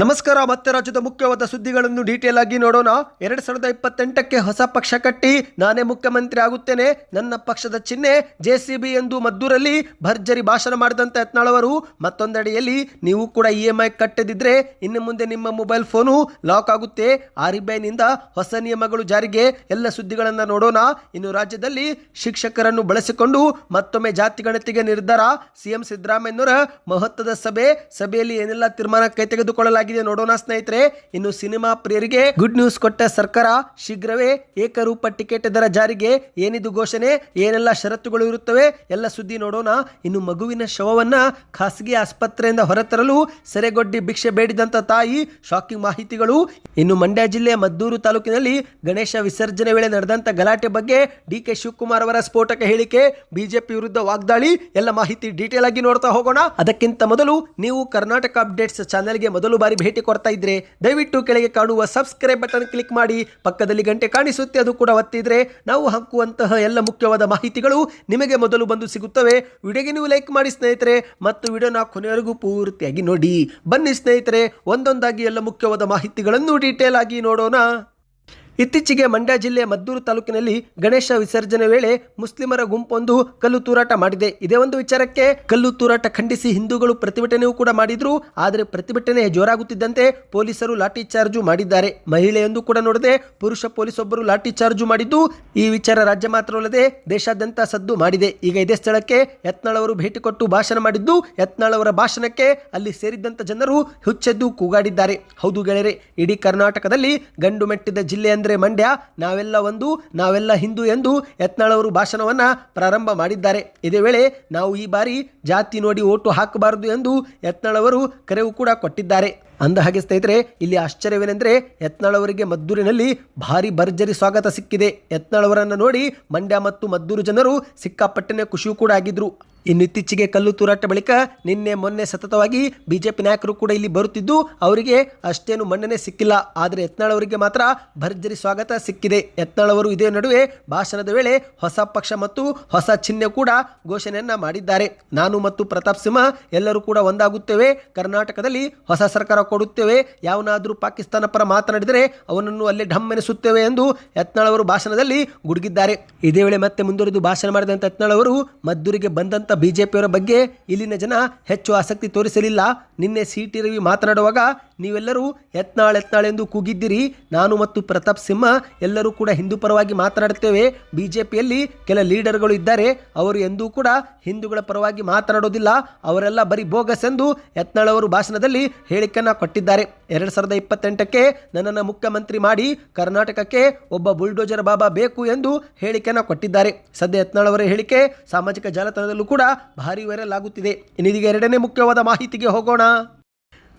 ನಮಸ್ಕಾರ, ಮತ್ತೆ ರಾಜ್ಯದ ಮುಖ್ಯವಾದ ಸುದ್ದಿಗಳನ್ನು ಡೀಟೇಲ್ ಆಗಿ ನೋಡೋಣ. ಎರಡ್ ಸಾವಿರದ ಇಪ್ಪತ್ತೆಂಟಕ್ಕೆ ಹೊಸ ಪಕ್ಷ ಕಟ್ಟಿ ನಾನೇ ಮುಖ್ಯಮಂತ್ರಿ ಆಗುತ್ತೇನೆ. ನನ್ನ ಪಕ್ಷದ ಚಿಹ್ನೆ ಜೆ ಸಿ ಬಿ ಎಂದು ಮದ್ದೂರಲ್ಲಿ ಭರ್ಜರಿ ಭಾಷಣ ಮಾಡಿದಂತ ಯತ್ನಾಳವರು ಮತ್ತೊಂದೆಡೆಯಲ್ಲಿ ನೀವು ಕೂಡ ಇ ಎಂ ಐ ಕಟ್ಟದಿದ್ರೆ ಇನ್ನು ಮುಂದೆ ನಿಮ್ಮ ಮೊಬೈಲ್ ಫೋನು ಲಾಕ್ ಆಗುತ್ತೆ. ಆರ್ ಬಿ ಐನಿಂದ ಹೊಸ ನಿಯಮಗಳು ಜಾರಿಗೆ ಎಲ್ಲ ಸುದ್ದಿಗಳನ್ನು ನೋಡೋಣ. ಇನ್ನು ರಾಜ್ಯದಲ್ಲಿ ಶಿಕ್ಷಕರನ್ನು ಬಳಸಿಕೊಂಡು ಮತ್ತೊಮ್ಮೆ ಜಾತಿ ಗಣತಿಗೆ ನಿರ್ಧಾರ. ಸಿಎಂ ಸಿದ್ದರಾಮಯ್ಯನವರ ಮಹತ್ವದ ಸಭೆ. ಸಭೆಯಲ್ಲಿ ಏನೆಲ್ಲ ತೀರ್ಮಾನ ಕೈ ತೆಗೆದುಕೊಳ್ಳಲಾಗಿದೆ ನೋಡೋಣ ಸ್ನೇಹಿತರೆ. ಇನ್ನು ಸಿನಿಮಾ ಪ್ರಿಯರಿಗೆ ಗುಡ್ ನ್ಯೂಸ್ ಕೊಟ್ಟ ಸರ್ಕಾರ ಶೀಘ್ರವೇ ಏಕರೂಪ ಟಿಕೆಟ್ ದರ ಜಾರಿಗೆ. ಏನಿದು ಘೋಷಣೆ? ಏನೆಲ್ಲ ಷರತ್ತುಗಳು ಇರುತ್ತವೆ? ಎಲ್ಲ ಸುದ್ದಿ ನೋಡೋಣ. ಇನ್ನು ಮಗುವಿನ ಶವವನ್ನ ಖಾಸಗಿ ಆಸ್ಪತ್ರೆಯಿಂದ ಹೊರತರಲು ಸೆರೆಗೊಡ್ಡಿ ಭಿಕ್ಷೆ ಬೇಡಿದಂತ ತಾಯಿ ಶಾಕಿಂಗ್ ಮಾಹಿತಿಗಳು. ಇನ್ನು ಮಂಡ್ಯ ಜಿಲ್ಲೆಯ ಮದ್ದೂರು ತಾಲೂಕಿನಲ್ಲಿ ಗಣೇಶ ವಿಸರ್ಜನೆ ವೇಳೆ ನಡೆದಂತ ಗಲಾಟೆ ಬಗ್ಗೆ ಡಿ ಕೆ ಶಿವಕುಮಾರ್ ಅವರ ಸ್ಫೋಟಕ ಹೇಳಿಕೆ, ಬಿಜೆಪಿ ವಿರುದ್ಧ ವಾಗ್ದಾಳಿ. ಎಲ್ಲ ಮಾಹಿತಿ ಡೀಟೇಲ್ ಆಗಿ ನೋಡ್ತಾ ಹೋಗೋಣ. ಅದಕ್ಕಿಂತ ಮೊದಲು ನೀವು ಕರ್ನಾಟಕ ಅಪ್ಡೇಟ್ಸ್ ಚಾನೆಲ್ಗೆ ಮೊದಲು ಬಾರಿ ಭೇಟಿ ಕೊಡ್ತಾ ಇದ್ರೆ ದಯವಿಟ್ಟು ಕೆಳಗೆ ಕಾಣುವ ಸಬ್ಸ್ಕ್ರೈಬ್ ಬಟನ್ ಕ್ಲಿಕ್ ಮಾಡಿ, ಪಕ್ಕದಲ್ಲಿ ಗಂಟೆ ಕಾಣಿಸುತ್ತೆ ಅದು ಕೂಡ ಒತ್ತಿದ್ರೆ ನಾವು ಹಾಕುವಂತಹ ಎಲ್ಲ ಮುಖ್ಯವಾದ ಮಾಹಿತಿಗಳು ನಿಮಗೆ ಮೊದಲು ಬಂದು ಸಿಗುತ್ತವೆ. ವಿಡಿಯೋಗೆ ನೀವು ಲೈಕ್ ಮಾಡಿ ಸ್ನೇಹಿತರೆ, ಮತ್ತು ವಿಡಿಯೋನ ಕೊನೆಯವರೆಗೂ ಪೂರ್ತಿಯಾಗಿ ನೋಡಿ. ಬನ್ನಿ ಸ್ನೇಹಿತರೆ, ಒಂದೊಂದಾಗಿ ಎಲ್ಲ ಮುಖ್ಯವಾದ ಮಾಹಿತಿಗಳನ್ನು ಡೀಟೇಲ್ ಆಗಿ ನೋಡೋಣ. ಇತ್ತೀಚೆಗೆ ಮಂಡ್ಯ ಜಿಲ್ಲೆಯ ಮದ್ದೂರು ತಾಲೂಕಿನಲ್ಲಿ ಗಣೇಶ ವಿಸರ್ಜನೆ ವೇಳೆ ಮುಸ್ಲಿಮರ ಗುಂಪೊಂದು ಕಲ್ಲು ತೂರಾಟ ಮಾಡಿದೆ. ಇದೇ ಒಂದು ವಿಚಾರಕ್ಕೆ ಕಲ್ಲು ತೂರಾಟ ಖಂಡಿಸಿ ಹಿಂದೂಗಳು ಪ್ರತಿಭಟನೆಯೂ ಕೂಡ ಮಾಡಿದ್ರು. ಆದರೆ ಪ್ರತಿಭಟನೆ ಜೋರಾಗುತ್ತಿದ್ದಂತೆ ಪೊಲೀಸರು ಲಾಠಿ ಚಾರ್ಜ್ ಮಾಡಿದ್ದಾರೆ. ಮಹಿಳೆಯೊಂದು ಕೂಡ ನೋಡದೆ ಪುರುಷ ಪೊಲೀಸೊಬ್ಬರು ಲಾಠಿ ಚಾರ್ಜ್ ಮಾಡಿದ್ದು. ಈ ವಿಚಾರ ರಾಜ್ಯ ಮಾತ್ರವಲ್ಲದೆ ದೇಶಾದ್ಯಂತ ಸದ್ದು ಮಾಡಿದೆ. ಈಗ ಇದೇ ಸ್ಥಳಕ್ಕೆ ಯತ್ನಾಳ್ ಅವರು ಭೇಟಿ ಕೊಟ್ಟು ಭಾಷಣ ಮಾಡಿದ್ದು. ಯತ್ನಾಳ್ ಭಾಷಣಕ್ಕೆ ಅಲ್ಲಿ ಸೇರಿದ್ದಂತ ಜನರು ಹುಚ್ಚೆದ್ದು ಕೂಗಾಡಿದ್ದಾರೆ. ಹೌದು ಗೆಳೆಯರೆ, ಇಡೀ ಕರ್ನಾಟಕದಲ್ಲಿ ಗಂಡು ಮೆಟ್ಟಿದ ಜಿಲ್ಲೆ ಅಂದರೆ ಮಂಡ್ಯ, ನಾವೆಲ್ಲ ಒಂದು, ನಾವೆಲ್ಲ ಹಿಂದೂ ಎಂದು ಯತ್ನಾಳವರು ಭಾಷಣವನ್ನ ಪ್ರಾರಂಭ ಮಾಡಿದ್ದಾರೆ. ಇದೇ ವೇಳೆ ನಾವು ಈ ಬಾರಿ ಜಾತಿ ನೋಡಿ ಓಟು ಹಾಕಬಾರದು ಎಂದು ಯತ್ನಾಳವರು ಕರೆವು ಕೂಡ ಕೊಟ್ಟಿದ್ದಾರೆ. ಅಂದ ಹಾಗೆ ಸ್ನೇಹಿತರೆ, ಇಲ್ಲಿ ಆಶ್ಚರ್ಯವೇನೆಂದರೆ ಯತ್ನಾಳವರಿಗೆ ಮದ್ದೂರಿನಲ್ಲಿ ಭಾರಿ ಭರ್ಜರಿ ಸ್ವಾಗತ ಸಿಕ್ಕಿದೆ. ಯತ್ನಾಳವರನ್ನು ನೋಡಿ ಮಂಡ್ಯ ಮತ್ತು ಮದ್ದೂರು ಜನರು ಸಿಕ್ಕಾಪಟ್ಟನೆ ಖುಷಿಯೂ ಕೂಡ ಆಗಿದ್ರು. ಇನ್ನು ಇತ್ತೀಚೆಗೆ ಕಲ್ಲು ತೂರಾಟ ಬಳಿಕ ನಿನ್ನೆ ಮೊನ್ನೆ ಸತತವಾಗಿ ಬಿಜೆಪಿ ನಾಯಕರು ಕೂಡ ಇಲ್ಲಿ ಬರುತ್ತಿದ್ದು, ಅವರಿಗೆ ಅಷ್ಟೇನು ಮನ್ನಣೆ ಸಿಕ್ಕಿಲ್ಲ. ಆದರೆ ಯತ್ನಾಳ್ ಅವರಿಗೆ ಮಾತ್ರ ಭರ್ಜರಿ ಸ್ವಾಗತ ಸಿಕ್ಕಿದೆ. ಯತ್ನಾಳ್ ಅವರು ಇದೇ ನಡುವೆ ಭಾಷಣದ ವೇಳೆ ಹೊಸ ಪಕ್ಷ ಮತ್ತು ಹೊಸ ಚಿಹ್ನೆ ಕೂಡ ಘೋಷಣೆಯನ್ನ ಮಾಡಿದ್ದಾರೆ. ನಾನು ಮತ್ತು ಪ್ರತಾಪ್ ಸಿಂಹ ಎಲ್ಲರೂ ಕೂಡ ಒಂದಾಗುತ್ತೇವೆ. ಕರ್ನಾಟಕದಲ್ಲಿ ಹೊಸ ಸರ್ಕಾರ ಕೊಡುತ್ತೇವೆ. ಯಾವನಾದರೂ ಪಾಕಿಸ್ತಾನ ಪರ ಮಾತನಾಡಿದರೆ ಅವನನ್ನು ಅಲ್ಲಿ ಢಮ್ಮೆನಿಸುತ್ತೇವೆ ಎಂದು ಯತ್ನಾಳ್ ಅವರು ಭಾಷಣದಲ್ಲಿ ಗುಡುಗಿದ್ದಾರೆ. ಇದೇ ವೇಳೆ ಮತ್ತೆ ಮುಂದುವರೆದು ಭಾಷಣ ಮಾಡಿದಂಥ ಯತ್ನಾಳ್ ಅವರು ಮದ್ದೂರಿಗೆ ಬಂದಂಥ ಬಿಜೆಪಿಯವರ ಬಗ್ಗೆ ಇಲ್ಲಿನ ಜನ ಹೆಚ್ಚು ಆಸಕ್ತಿ ತೋರಿಸಲಿಲ್ಲ. ನಿನ್ನೆ ಸಿ ಟಿ ರವಿ ಮಾತನಾಡುವಾಗ ನೀವೆಲ್ಲರೂ ಯತ್ನಾಳ್ ಎತ್ನಾಳೆ ಎಂದು ಕೂಗಿದ್ದೀರಿ. ನಾನು ಮತ್ತು ಪ್ರತಾಪ್ ಸಿಂಹ ಎಲ್ಲರೂ ಕೂಡ ಹಿಂದೂ ಪರವಾಗಿ ಮಾತನಾಡುತ್ತೇವೆ. ಬಿಜೆಪಿಯಲ್ಲಿ ಕೆಲ ಲೀಡರ್ಗಳು ಇದ್ದಾರೆ. ಅವರು ಎಂದೂ ಕೂಡ ಹಿಂದೂಗಳ ಪರವಾಗಿ ಮಾತನಾಡೋದಿಲ್ಲ. ಅವರೆಲ್ಲ ಬರೀ ಬೋಗಸ್ ಎಂದು ಯತ್ನಾಳ್ ಅವರು ಭಾಷಣದಲ್ಲಿ ಹೇಳಿಕೆಯನ್ನು ಕೊಟ್ಟಿದ್ದಾರೆ. ಎರಡು ಸಾವಿರದ ಇಪ್ಪತ್ತೆಂಟಕ್ಕೆ ನನ್ನನ್ನು ಮುಖ್ಯಮಂತ್ರಿ ಮಾಡಿ ಕರ್ನಾಟಕಕ್ಕೆ ಒಬ್ಬ ಬುಲ್ಡೋಜರ್ ಬಾಬಾ ಬೇಕು ಎಂದು ಹೇಳಿಕೆಯನ್ನು ಕೊಟ್ಟಿದ್ದಾರೆ. ಸದ್ಯ ಯತ್ನಾಳ್ ಅವರ ಹೇಳಿಕೆ ಸಾಮಾಜಿಕ ಜಾಲತಾಣದಲ್ಲೂ ಕೂಡ ಭಾರಿ ವೈರಲ್ ಆಗುತ್ತಿದೆ. ಇನ್ನಿದೀಗ ಎರಡನೇ ಮುಖ್ಯವಾದ ಮಾಹಿತಿಗೆ ಹೋಗೋಣ.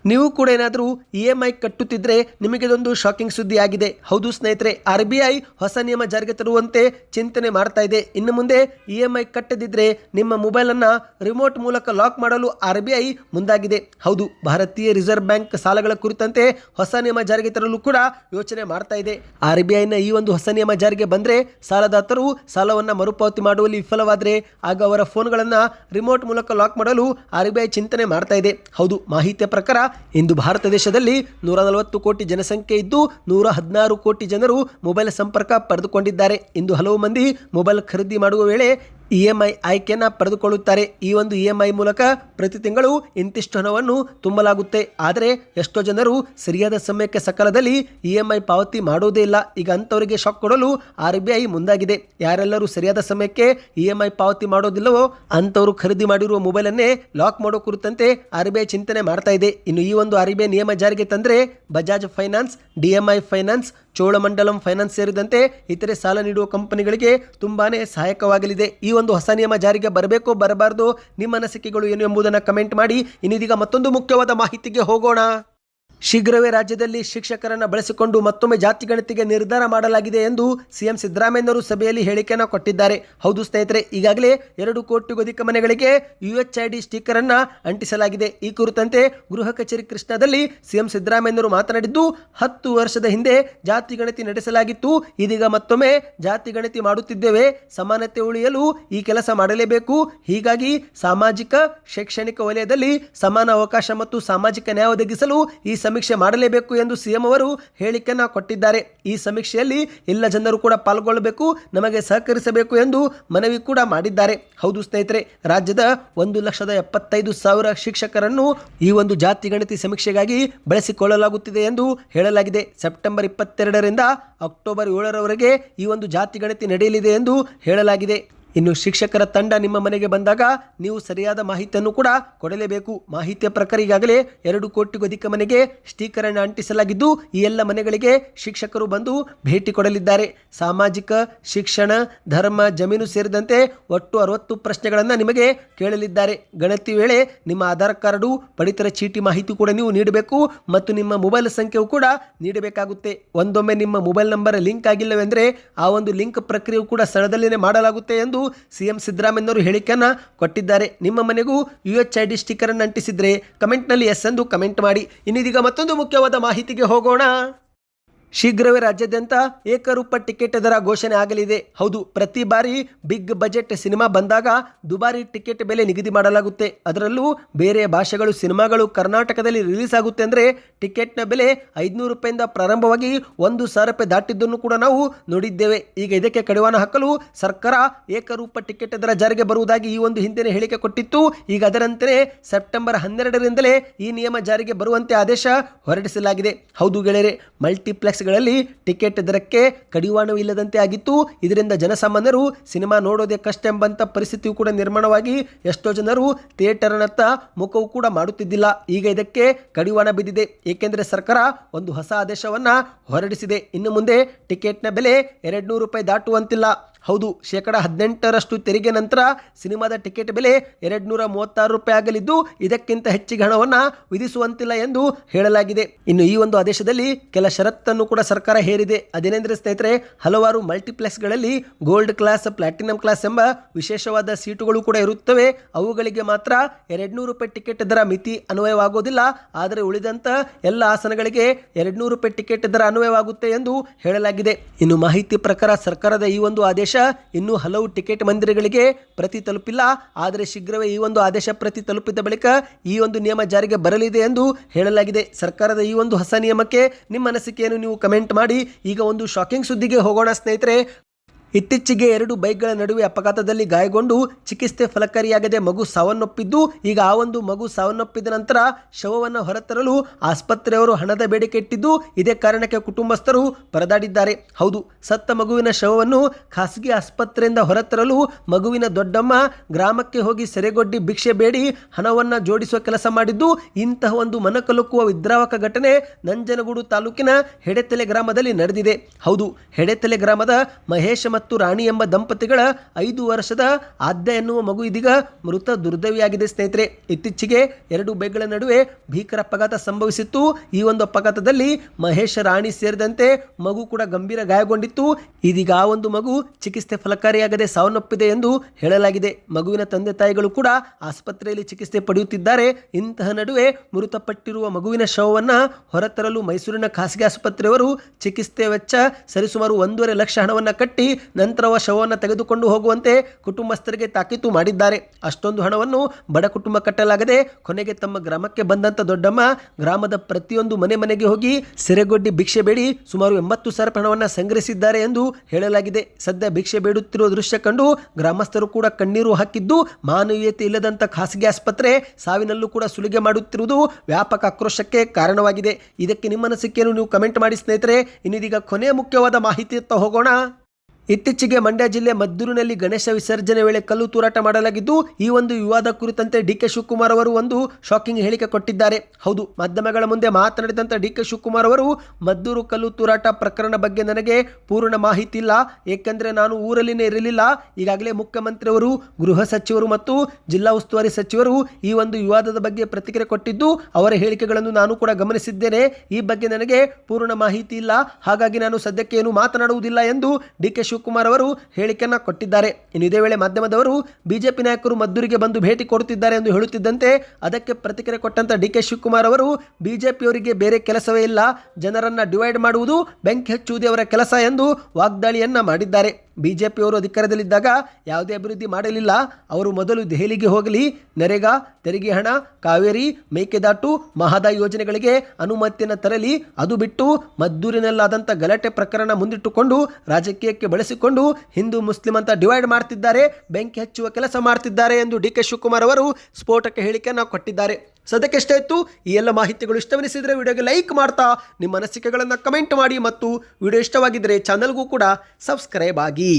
ನೀವು ಕೂಡ ಏನಾದರೂ ಇ ಎಂ ಐ ಕಟ್ಟುತ್ತಿದ್ದರೆ ನಿಮಗಿದೊಂದು ಶಾಕಿಂಗ್ ಸುದ್ದಿ ಆಗಿದೆ ಹೌದು ಸ್ನೇಹಿತರೆ, ಆರ್ ಬಿ ಐ ಹೊಸ ನಿಯಮ ಜಾರಿಗೆ ತರುವಂತೆ ಚಿಂತನೆ ಮಾಡ್ತಾ ಇದೆ. ಇನ್ನು ಮುಂದೆ ಇ ಎಂ ಐ ಕಟ್ಟದಿದ್ದರೆ ನಿಮ್ಮ ಮೊಬೈಲನ್ನು ರಿಮೋಟ್ ಮೂಲಕ ಲಾಕ್ ಮಾಡಲು ಆರ್ ಬಿ ಐ ಮುಂದಾಗಿದೆ. ಹೌದು, ಭಾರತೀಯ ರಿಸರ್ವ್ ಬ್ಯಾಂಕ್ ಸಾಲಗಳ ಕುರಿತಂತೆ ಹೊಸ ನಿಯಮ ಜಾರಿಗೆ ತರಲು ಕೂಡ ಯೋಚನೆ ಮಾಡ್ತಾ ಇದೆ. ಆರ್ ಬಿ ಐನ ಈ ಒಂದು ಹೊಸ ನಿಯಮ ಜಾರಿಗೆ ಬಂದರೆ ಸಾಲದಾತರು ಸಾಲವನ್ನು ಮರುಪಾವತಿ ಮಾಡುವಲ್ಲಿ ವಿಫಲವಾದರೆ ಆಗ ಅವರ ಫೋನ್ಗಳನ್ನು ರಿಮೋಟ್ ಮೂಲಕ ಲಾಕ್ ಮಾಡಲು ಆರ್ ಬಿ ಐ ಚಿಂತನೆ ಮಾಡ್ತಾ ಇದೆ. ಹೌದು, ಮಾಹಿತಿಯ ಪ್ರಕಾರ ಇಂದು ಭಾರತ ದೇಶದಲ್ಲಿ ನೂರ ನಲವತ್ತು ಕೋಟಿ ಜನಸಂಖ್ಯೆ ಇದ್ದು ನೂರ ಹದಿನಾರು ಕೋಟಿ ಜನರು ಮೊಬೈಲ್ ಸಂಪರ್ಕ ಪಡೆದುಕೊಂಡಿದ್ದಾರೆ. ಇಂದು ಹಲವು ಮಂದಿ ಮೊಬೈಲ್ ಖರೀದಿ ಮಾಡುವ ವೇಳೆ ಇ ಎಂ ಐ ಆಯ್ಕೆಯನ್ನು ಪಡೆದುಕೊಳ್ಳುತ್ತಾರೆ. ಈ ಒಂದು ಇ ಐ ಮೂಲಕ ಪ್ರತಿ ತಿಂಗಳು ಇಂತಿಷ್ಟು ಹಣವನ್ನು ತುಂಬಲಾಗುತ್ತೆ. ಆದರೆ ಎಷ್ಟೋ ಜನರು ಸರಿಯಾದ ಸಮಯಕ್ಕೆ ಸಕಾಲದಲ್ಲಿ ಇ ಎಂ ಐ ಪಾವತಿ ಮಾಡೋದೇ ಇಲ್ಲ. ಈಗ ಅಂಥವರಿಗೆ ಶಾಕ್ ಕೊಡಲು ಆರ್ ಬಿ ಮುಂದಾಗಿದೆ. ಯಾರೆಲ್ಲರೂ ಸರಿಯಾದ ಸಮಯಕ್ಕೆ ಇ ಐ ಪಾವತಿ ಮಾಡೋದಿಲ್ಲವೋ ಅಂಥವರು ಖರೀದಿ ಮಾಡಿರುವ ಮೊಬೈಲನ್ನೇ ಲಾಕ್ ಮಾಡೋ ಕುರಿತಂತೆ ಆರ್ ಬಿ ಐ ಚಿಂತನೆ ಮಾಡ್ತಾ ಇದೆ. ಇನ್ನು ಈ ಒಂದು ಆರ್ ಬಿ ಐ ನಿಯಮ ಜಾರಿಗೆ ತಂದರೆ Bajaj finance D M I finance Cholamandalam finance ಸೇರಿದಂತೆ ಇತರೆ ಸಾಲ ನೀಡುವ ಕಂಪನಿಗಳಿಗೆ ತುಂಬಾನೇ ಸಹಾಯಕವಾಗಲಿದೆ. ಈ ಒಂದು ಹೊಸ ನಿಯಮ ಜಾರಿಗೆ ಬರಬೇಕು ಬರಬಾರ್ದು ನಿಮ್ಮ ಅನಿಸಿಕೆಗಳು ಏನು ಎಂಬುದನ್ನು ಕಮೆಂಟ್ ಮಾಡಿ ಇನ್ನಿದೀಗ ಮತ್ತೊಂದು ಮುಖ್ಯವಾದ ಮಾಹಿತಿಗೆ ಹೋಗೋಣ. ಶೀಘ್ರವೇ ರಾಜ್ಯದಲ್ಲಿ ಶಿಕ್ಷಕರನ್ನು ಬಳಸಿಕೊಂಡು ಮತ್ತೊಮ್ಮೆ ಜಾತಿ ಗಣತಿಗೆ ನಿರ್ಧಾರ ಮಾಡಲಾಗಿದೆ ಎಂದು ಸಿಎಂ ಸಿದ್ದರಾಮಯ್ಯನವರು ಸಭೆಯಲ್ಲಿ ಹೇಳಿಕೆಯನ್ನು ಕೊಟ್ಟಿದ್ದಾರೆ. ಹೌದು ಸ್ನೇಹಿತರೆ, ಈಗಾಗಲೇ ಎರಡು ಕೋಟಿಗೂ ಅಧಿಕ ಮನೆಗಳಿಗೆ ಯುಎಚ್ಐಡಿ ಸ್ಟಿಕರ್ ಅನ್ನು ಅಂಟಿಸಲಾಗಿದೆ. ಈ ಕುರಿತಂತೆ ಗೃಹ ಕಚೇರಿ ಕೃಷ್ಣದಲ್ಲಿ ಸಿಎಂ ಸಿದ್ದರಾಮಯ್ಯನವರು ಮಾತನಾಡಿದ್ದು, ಹತ್ತು ವರ್ಷದ ಹಿಂದೆ ಜಾತಿ ಗಣತಿ ನಡೆಸಲಾಗಿತ್ತು. ಇದೀಗ ಮತ್ತೊಮ್ಮೆ ಜಾತಿ ಗಣತಿ ಮಾಡುತ್ತಿದ್ದೇವೆ. ಸಮಾನತೆ ಉಳಿಯಲು ಈ ಕೆಲಸ ಮಾಡಲೇಬೇಕು. ಹೀಗಾಗಿ ಸಾಮಾಜಿಕ, ಶೈಕ್ಷಣಿಕ ವಲಯದಲ್ಲಿ ಸಮಾನ ಅವಕಾಶ ಮತ್ತು ಸಾಮಾಜಿಕ ನ್ಯಾಯ ಒದಗಿಸಲು ಈ ಸಮೀಕ್ಷೆ ಮಾಡಲೇಬೇಕು ಎಂದು ಸಿಎಂ ಅವರು ಹೇಳಿಕೆಯನ್ನು ಕೊಟ್ಟಿದ್ದಾರೆ. ಈ ಸಮೀಕ್ಷೆಯಲ್ಲಿ ಎಲ್ಲ ಜನರು ಕೂಡ ಪಾಲ್ಗೊಳ್ಳಬೇಕು, ನಮಗೆ ಸಹಕರಿಸಬೇಕು ಎಂದು ಮನವಿ ಕೂಡ ಮಾಡಿದ್ದಾರೆ. ಹೌದು ಸ್ನೇಹಿತರೆ, ರಾಜ್ಯದ ಒಂದು ಲಕ್ಷದ ಎಪ್ಪತ್ತೈದು ಸಾವಿರ ಶಿಕ್ಷಕರನ್ನು ಈ ಒಂದು ಜಾತಿ ಗಣತಿ ಸಮೀಕ್ಷೆಗಾಗಿ ಬಳಸಿಕೊಳ್ಳಲಾಗುತ್ತಿದೆ ಎಂದು ಹೇಳಲಾಗಿದೆ. ಸೆಪ್ಟೆಂಬರ್ ಇಪ್ಪತ್ತೆರಡರಿಂದ ಅಕ್ಟೋಬರ್ ಏಳರವರೆಗೆ ಈ ಒಂದು ಜಾತಿ ಗಣತಿ ನಡೆಯಲಿದೆ ಎಂದು ಹೇಳಲಾಗಿದೆ. ಇನ್ನು ಶಿಕ್ಷಕರ ತಂಡ ನಿಮ್ಮ ಮನೆಗೆ ಬಂದಾಗ ನೀವು ಸರಿಯಾದ ಮಾಹಿತಿಯನ್ನು ಕೂಡ ಕೊಡಲೇಬೇಕು. ಮಾಹಿತಿಯ ಪ್ರಕಾರ ಈಗಾಗಲೇ ಎರಡು ಕೋಟಿಗೂ ಅಧಿಕ ಮನೆಗೆ ಸ್ಟಿಕರ್ ಅನ್ನು ಅಂಟಿಸಲಾಗಿದ್ದು, ಈ ಎಲ್ಲ ಮನೆಗಳಿಗೆ ಶಿಕ್ಷಕರು ಬಂದು ಭೇಟಿ ಕೊಡಲಿದ್ದಾರೆ. ಸಾಮಾಜಿಕ, ಶಿಕ್ಷಣ, ಧರ್ಮ, ಜಮೀನು ಸೇರಿದಂತೆ ಒಟ್ಟು ಅರವತ್ತು ಪ್ರಶ್ನೆಗಳನ್ನು ನಿಮಗೆ ಕೇಳಲಿದ್ದಾರೆ. ಗಣತಿ ವೇಳೆ ನಿಮ್ಮ ಆಧಾರ್ ಕಾರ್ಡು, ಪಡಿತರ ಚೀಟಿ ಮಾಹಿತಿ ಕೂಡ ನೀವು ನೀಡಬೇಕು ಮತ್ತು ನಿಮ್ಮ ಮೊಬೈಲ್ ಸಂಖ್ಯೆಯು ಕೂಡ ನೀಡಬೇಕಾಗುತ್ತೆ. ಒಂದೊಮ್ಮೆ ನಿಮ್ಮ ಮೊಬೈಲ್ ನಂಬರ್ ಲಿಂಕ್ ಆಗಿಲ್ಲವೆಂದರೆ ಆ ಒಂದು ಲಿಂಕ್ ಪ್ರಕ್ರಿಯೆಯು ಕೂಡ ಸ್ಥಳದಲ್ಲಿನೇ ಮಾಡಲಾಗುತ್ತೆ ಎಂದು ಸಿಎಂ ಸಿದ್ದರಾಮಯ್ಯನವರು ಹೇಳಿಕೆಯನ್ನು ಕೊಟ್ಟಿದ್ದಾರೆ. ನಿಮ್ಮ ಮನೆಗೂ U H I D sticker ಅಂಟಿಸಿದ್ರೆ ಕಮೆಂಟ್ನಲ್ಲಿ ಎಸ್ ಎಂದು ಕಮೆಂಟ್ ಮಾಡಿ. ಇನ್ನಿದೀಗ ಮತ್ತೊಂದು ಮುಖ್ಯವಾದ ಮಾಹಿತಿಗೆ ಹೋಗೋಣ. ಶೀಘ್ರವೇ ರಾಜ್ಯಾದ್ಯಂತ ಏಕರೂಪ ಟಿಕೆಟ್ ದರ ಘೋಷಣೆ ಆಗಲಿದೆ. ಹೌದು, ಪ್ರತಿ ಬಾರಿ ಬಿಗ್ ಬಜೆಟ್ ಸಿನಿಮಾ ಬಂದಾಗ ದುಬಾರಿ ಟಿಕೆಟ್ ಬೆಲೆ ನಿಗದಿ ಮಾಡಲಾಗುತ್ತೆ. ಅದರಲ್ಲೂ ಬೇರೆ ಭಾಷೆಗಳು, ಸಿನಿಮಾಗಳು ಕರ್ನಾಟಕದಲ್ಲಿ ರಿಲೀಸ್ ಆಗುತ್ತೆ ಅಂದರೆ ಟಿಕೆಟ್ನ ಬೆಲೆ ಐದುನೂರು ರೂಪಾಯಿಂದ ಪ್ರಾರಂಭವಾಗಿ ಒಂದು ಸಾವಿರ ರೂಪಾಯಿ ದಾಟಿದ್ದನ್ನು ಕೂಡ ನಾವು ನೋಡಿದ್ದೇವೆ. ಈಗ ಇದಕ್ಕೆ ಕಡಿವಾಣ ಹಾಕಲು ಸರ್ಕಾರ ಏಕರೂಪ ಟಿಕೆಟ್ ದರ ಜಾರಿಗೆ ಬರುವುದಾಗಿ ಈ ಒಂದು ಹಿಂದಿನ ಹೇಳಿಕೆ ಕೊಟ್ಟಿತ್ತು. ಈಗ ಅದರಂತೆ ಸೆಪ್ಟೆಂಬರ್ ಹನ್ನೆರಡರಿಂದಲೇ ಈ ನಿಯಮ ಜಾರಿಗೆ ಬರುವಂತೆ ಆದೇಶ ಹೊರಡಿಸಲಾಗಿದೆ. ಹೌದು ಗೆಳೆಯರೆ ಮಲ್ಟಿಪ್ಲೆಕ್ಸ್ಗಳಲ್ಲಿ ಟಿಕೆಟ್ ದರಕ್ಕೆ ಕಡಿವಾಣವಿಲ್ಲದಂತೆ ಆಗಿತ್ತು. ಇದರಿಂದ ಜನಸಾಮಾನ್ಯರು ಸಿನಿಮಾ ನೋಡೋದೇ ಕಷ್ಟ ಎಂಬಂಥ ಪರಿಸ್ಥಿತಿಯು ಕೂಡ ನಿರ್ಮಾಣವಾಗಿ ಎಷ್ಟೋ ಜನರು ಥಿಯೇಟರ್ನತ್ತ ಮುಖವು ಕೂಡ ಮಾಡುತ್ತಿದ್ದಿಲ್ಲ. ಈಗ ಇದಕ್ಕೆ ಕಡಿವಾಣ ಬಿದ್ದಿದೆ. ಏಕೆಂದರೆ ಸರ್ಕಾರ ಒಂದು ಹೊಸ ಆದೇಶವನ್ನು ಹೊರಡಿಸಿದೆ. ಇನ್ನು ಮುಂದೆ ಟಿಕೆಟ್ನ ಬೆಲೆ ಎರಡು ರೂಪಾಯಿ ದಾಟುವಂತಿಲ್ಲ. ಹೌದು, ಶೇಕಡ ಹದಿನೆಂಟರಷ್ಟು ತೆರಿಗೆ ನಂತರ ಸಿನಿಮಾದ ಟಿಕೆಟ್ ಬೆಲೆ ಎರಡು ನೂರ ಮೂವತ್ತಾರು ರೂಪಾಯಿ ಆಗಲಿದ್ದು ಇದಕ್ಕಿಂತ ಹೆಚ್ಚಿಗೆ ಹಣವನ್ನು ವಿಧಿಸುವಂತಿಲ್ಲ ಎಂದು ಹೇಳಲಾಗಿದೆ. ಇನ್ನು ಈ ಒಂದು ಆದೇಶದಲ್ಲಿ ಕೆಲ ಷರತ್ತನ್ನು ಕೂಡ ಸರ್ಕಾರ ಹೇರಿದೆ. ಅದೇನೆಂದರೆ ಸ್ನೇಹಿತರೆ, ಹಲವಾರು ಮಲ್ಟಿಪ್ಲೆಕ್ಸ್ಗಳಲ್ಲಿ ಗೋಲ್ಡ್ ಕ್ಲಾಸ್, ಪ್ಲಾಟಿನಂ ಕ್ಲಾಸ್ ಎಂಬ ವಿಶೇಷವಾದ ಸೀಟುಗಳು ಕೂಡ ಇರುತ್ತವೆ. ಅವುಗಳಿಗೆ ಮಾತ್ರ ಎರಡು ನೂರು ರೂಪಾಯಿ ಟಿಕೆಟ್ ದರ ಮಿತಿ ಅನ್ವಯವಾಗುವುದಿಲ್ಲ ಆದರೆ ಉಳಿದಂತ ಎಲ್ಲ ಆಸನಗಳಿಗೆ ಎರಡು ನೂರು ರೂಪಾಯಿ ಟಿಕೆಟ್ ದರ ಅನ್ವಯವಾಗುತ್ತೆ ಎಂದು ಹೇಳಲಾಗಿದೆ. ಇನ್ನು ಮಾಹಿತಿ ಪ್ರಕಾರ ಸರ್ಕಾರದ ಈ ಒಂದು ಆದೇಶ ಇನ್ನೂ ಹಲವು ಟಿಕೆಟ್ ಮಂದಿರಗಳಿಗೆ ಪ್ರತಿ ತಲುಪಿಲ್ಲ. ಆದರೆ ಶೀಘ್ರವೇ ಈ ಒಂದು ಆದೇಶ ಪ್ರತಿ ತಲುಪಿದ ಬಳಿಕ ಈ ಒಂದು ನಿಯಮ ಜಾರಿಗೆ ಬರಲಿದೆ ಎಂದು ಹೇಳಲಾಗಿದೆ. ಸರ್ಕಾರದ ಈ ಒಂದು ಹೊಸ ನಿಯಮಕ್ಕೆ ನಿಮ್ಮ ಅನಿಸಿಕೆಯನ್ನು ನೀವು ಕಮೆಂಟ್ ಮಾಡಿ. ಈಗ ಒಂದು ಶಾಕಿಂಗ್ ಸುದ್ದಿಗೆ ಹೋಗೋಣ ಸ್ನೇಹಿತರೆ. ಇತ್ತೀಚೆಗೆ ಎರಡು ಬೈಕ್ಗಳ ನಡುವೆ ಅಪಘಾತದಲ್ಲಿ ಗಾಯಗೊಂಡು ಚಿಕಿತ್ಸೆ ಫಲಕಾರಿಯಾಗದೆ ಮಗು ಸಾವನ್ನಪ್ಪಿದ್ದು, ಈಗ ಆ ಒಂದು ಮಗು ಸಾವನ್ನಪ್ಪಿದ ನಂತರ ಶವವನ್ನು ಹೊರತರಲು ಆಸ್ಪತ್ರೆಯವರು ಹಣದ ಬೇಡಿಕೆ ಇಟ್ಟಿದ್ದು, ಇದೇ ಕಾರಣಕ್ಕೆ ಕುಟುಂಬಸ್ಥರು ಪರದಾಡಿದ್ದಾರೆ. ಹೌದು, ಸತ್ತ ಮಗುವಿನ ಶವವನ್ನು ಖಾಸಗಿ ಆಸ್ಪತ್ರೆಯಿಂದ ಹೊರತರಲು ಮಗುವಿನ ದೊಡ್ಡಮ್ಮ ಗ್ರಾಮಕ್ಕೆ ಹೋಗಿ ಸೆರೆಗೊಡ್ಡಿ ಭಿಕ್ಷೆ ಬೇಡಿ ಹಣವನ್ನು ಜೋಡಿಸುವ ಕೆಲಸ ಮಾಡಿದ್ದು, ಇಂತಹ ಒಂದು ಮನಕಲುಕುವ ವಿದ್ರಾವಕ ಘಟನೆ ನಂಜನಗೂಡು ತಾಲೂಕಿನ ಹೆಡೆತಲೆ ಗ್ರಾಮದಲ್ಲಿ ನಡೆದಿದೆ. ಹೌದು, ಹೆಡೆತಲೆ ಗ್ರಾಮದ ಮಹೇಶ್ ಮತ್ತು ರಾಣಿ ಎಂಬ ದಂಪತಿಗಳ ಐದು ವರ್ಷದ ಆದ್ಯ ಎನ್ನುವ ಮಗು ಇದೀಗ ಮೃತ ದುರ್ದವಿಯಾಗಿದೆ, ಸ್ನೇಹಿತರೆ. ಇತ್ತೀಚೆಗೆ ಎರಡು ಬೈಕ್ಗಳ ನಡುವೆ ಭೀಕರ ಅಪಘಾತ ಸಂಭವಿಸಿತ್ತು. ಈ ಒಂದು ಅಪಘಾತದಲ್ಲಿ ಮಹೇಶ್, ರಾಣಿ ಸೇರಿದಂತೆ ಮಗು ಕೂಡ ಗಂಭೀರ ಗಾಯಗೊಂಡಿತ್ತು. ಇದೀಗ ಆ ಒಂದು ಮಗು ಚಿಕಿತ್ಸೆ ಫಲಕಾರಿಯಾಗದೆ ಸಾವನ್ನಪ್ಪಿದೆ ಎಂದು ಹೇಳಲಾಗಿದೆ. ಮಗುವಿನ ತಂದೆ ತಾಯಿಗಳು ಕೂಡ ಆಸ್ಪತ್ರೆಯಲ್ಲಿ ಚಿಕಿತ್ಸೆ ಪಡೆಯುತ್ತಿದ್ದಾರೆ. ಇಂತಹ ನಡುವೆ ಮೃತಪಟ್ಟಿರುವ ಮಗುವಿನ ಶವವನ್ನು ಹೊರತರಲು ಮೈಸೂರಿನ ಖಾಸಗಿ ಆಸ್ಪತ್ರೆಯವರು ಚಿಕಿತ್ಸೆ ವೆಚ್ಚ ಸರಿಸುಮಾರು ಒಂದೂವರೆ ಲಕ್ಷ ಹಣವನ್ನು ಕಟ್ಟಿ ನಂತರ ಆ ಶವವನ್ನು ತೆಗೆದುಕೊಂಡು ಹೋಗುವಂತೆ ಕುಟುಂಬಸ್ಥರಿಗೆ ತಾಕೀತು ಮಾಡಿದ್ದಾರೆ. ಅಷ್ಟೊಂದು ಹಣವನ್ನು ಬಡ ಕುಟುಂಬ ಕಟ್ಟಲಾಗದೆ ಕೊನೆಗೆ ತಮ್ಮ ಗ್ರಾಮಕ್ಕೆ ಬಂದಂಥ ದೊಡ್ಡಮ್ಮ ಗ್ರಾಮದ ಪ್ರತಿಯೊಂದು ಮನೆ ಮನೆಗೆ ಹೋಗಿ ಸೆರೆಗೊಡ್ಡಿ ಭಿಕ್ಷೆ ಬೇಡಿ ಸುಮಾರು ಎಂಬತ್ತು ಸಾವಿರ ಹಣವನ್ನು ಸಂಗ್ರಹಿಸಿದ್ದಾರೆ ಎಂದು ಹೇಳಲಾಗಿದೆ. ಸದ್ಯ ಭಿಕ್ಷೆ ಬೇಡುತ್ತಿರುವ ದೃಶ್ಯ ಕಂಡು ಗ್ರಾಮಸ್ಥರು ಕೂಡ ಕಣ್ಣೀರು ಹಾಕಿದ್ದು ಮಾನವೀಯತೆ ಇಲ್ಲದಂಥ ಖಾಸಗಿ ಆಸ್ಪತ್ರೆ ಸಾವಿನಲ್ಲೂ ಕೂಡ ಸುಲಿಗೆ ಮಾಡುತ್ತಿರುವುದು ವ್ಯಾಪಕ ಆಕ್ರೋಶಕ್ಕೆ ಕಾರಣವಾಗಿದೆ. ಇದಕ್ಕೆ ನಿಮ್ಮ ಅನಿಸಿಕೆಯನ್ನು ನೀವು ಕಮೆಂಟ್ ಮಾಡಿ ಸ್ನೇಹಿತರೆ. ಇನ್ನಿದೀಗ ಕೊನೆಯ ಮುಖ್ಯವಾದ ಮಾಹಿತಿಯತ್ತ ಹೋಗೋಣ. ಇತ್ತೀಚೆಗೆ ಮಂಡ್ಯ ಜಿಲ್ಲೆ ಮದ್ದೂರಿನಲ್ಲಿ ಗಣೇಶ ವಿಸರ್ಜನೆ ವೇಳೆ ಕಲ್ಲು ತೂರಾಟ ಮಾಡಲಾಗಿದ್ದು, ಈ ಒಂದು ವಿವಾದ ಕುರಿತಂತೆ ಡಿ ಕೆ ಶಿವಕುಮಾರ್ ಅವರು ಒಂದು ಶಾಕಿಂಗ್ ಹೇಳಿಕೆ ಕೊಟ್ಟಿದ್ದಾರೆ. ಹೌದು, ಮಾಧ್ಯಮಗಳ ಮುಂದೆ ಮಾತನಾಡಿದಂಥ ಡಿ ಕೆ ಶಿವಕುಮಾರ್ ಅವರು, ಮದ್ದೂರು ಕಲ್ಲು ತೂರಾಟ ಪ್ರಕರಣ ಬಗ್ಗೆ ನನಗೆ ಪೂರ್ಣ ಮಾಹಿತಿ ಇಲ್ಲ. ಏಕೆಂದರೆ ನಾನು ಊರಲ್ಲಿನೇ ಇರಲಿಲ್ಲ. ಈಗಾಗಲೇ ಮುಖ್ಯಮಂತ್ರಿಯವರು, ಗೃಹ ಸಚಿವರು ಮತ್ತು ಜಿಲ್ಲಾ ಉಸ್ತುವಾರಿ ಸಚಿವರು ಈ ಒಂದು ವಿವಾದದ ಬಗ್ಗೆ ಪ್ರತಿಕ್ರಿಯೆ ಕೊಟ್ಟಿದ್ದು, ಅವರ ಹೇಳಿಕೆಗಳನ್ನು ನಾನು ಕೂಡ ಗಮನಿಸಿದ್ದೇನೆ. ಈ ಬಗ್ಗೆ ನನಗೆ ಪೂರ್ಣ ಮಾಹಿತಿ ಇಲ್ಲ. ಹಾಗಾಗಿ ನಾನು ಸದ್ಯಕ್ಕೆ ಏನು ಮಾತನಾಡುವುದಿಲ್ಲ ಎಂದು ಡಿ ಕೆ ಶಿವಕುಮಾರ್ ಅವರು ಹೇಳಿಕೆಯನ್ನು ಕೊಟ್ಟಿದ್ದಾರೆ. ಇನ್ನು ಇದೇ ವೇಳೆ ಮಾಧ್ಯಮದವರು ಬಿಜೆಪಿ ನಾಯಕರು ಮದ್ದೂರಿಗೆ ಬಂದು ಭೇಟಿ ಕೊಡುತ್ತಿದ್ದಾರೆ ಎಂದು ಹೇಳುತ್ತಿದ್ದಂತೆ ಅದಕ್ಕೆ ಪ್ರತಿಕ್ರಿಯೆ ಕೊಟ್ಟಂತ ಡಿ ಕೆ ಶಿವಕುಮಾರ್ ಅವರು ಬಿಜೆಪಿಯವರಿಗೆ ಬೇರೆ ಕೆಲಸವೇ ಇಲ್ಲ, ಜನರನ್ನು ಡಿವೈಡ್ ಮಾಡುವುದು ಬೆಂಕಿ ಹಚ್ಚುವುದೇ ಅವರ ಕೆಲಸ ಎಂದು ವಾಗ್ದಾಳಿಯನ್ನ ಮಾಡಿದ್ದಾರೆ. ಬಿ ಜೆ ಪಿಯವರು ಅಧಿಕಾರದಲ್ಲಿದ್ದಾಗ ಯಾವುದೇ ಅಭಿವೃದ್ಧಿ ಮಾಡಲಿಲ್ಲ ಅವರು ಮೊದಲು ದೆಹಲಿಗೆ ಹೋಗಲಿ, ನರೇಗಾ, ತೆರಿಗೆ ಹಣ, ಕಾವೇರಿ, ಮೇಕೆದಾಟು, ಮಹದಾಯಿ ಯೋಜನೆಗಳಿಗೆ ಅನುಮತಿಯನ್ನು ತರಲಿ. ಅದು ಬಿಟ್ಟು ಮದ್ದೂರಿನಲ್ಲಾದಂಥ ಗಲಾಟೆ ಪ್ರಕರಣ ಮುಂದಿಟ್ಟುಕೊಂಡು ರಾಜಕೀಯಕ್ಕೆ ಬಳಸಿಕೊಂಡು ಹಿಂದೂ ಮುಸ್ಲಿಂ ಅಂತ ಡಿವೈಡ್ ಮಾಡ್ತಿದ್ದಾರೆ, ಬೆಂಕಿ ಹಚ್ಚುವ ಕೆಲಸ ಮಾಡ್ತಿದ್ದಾರೆ ಎಂದು ಡಿ ಕೆ ಶಿವಕುಮಾರ್ ಅವರು ಸ್ಫೋಟಕ ಹೇಳಿಕೆಯನ್ನು ಕೊಟ್ಟಿದ್ದಾರೆ. ಸದ್ಯಕ್ಕೆ ಎಷ್ಟೇ ಇತ್ತು ಈ ಎಲ್ಲ ಮಾಹಿತಿಗಳು ಇಷ್ಟವೆನಿಸಿದರೆ ವಿಡಿಯೋಗೆ ಲೈಕ್ ಮಾಡ್ತಾ, ನಿಮ್ಮ ಅನಿಸಿಕೆಗಳನ್ನು ಕಮೆಂಟ್ ಮಾಡಿ ಮತ್ತು ವಿಡಿಯೋ ಇಷ್ಟವಾಗಿದ್ದರೆ ಚಾನಲ್ಗೂ ಕೂಡ ಸಬ್ಸ್ಕ್ರೈಬ್ ಆಗಿ.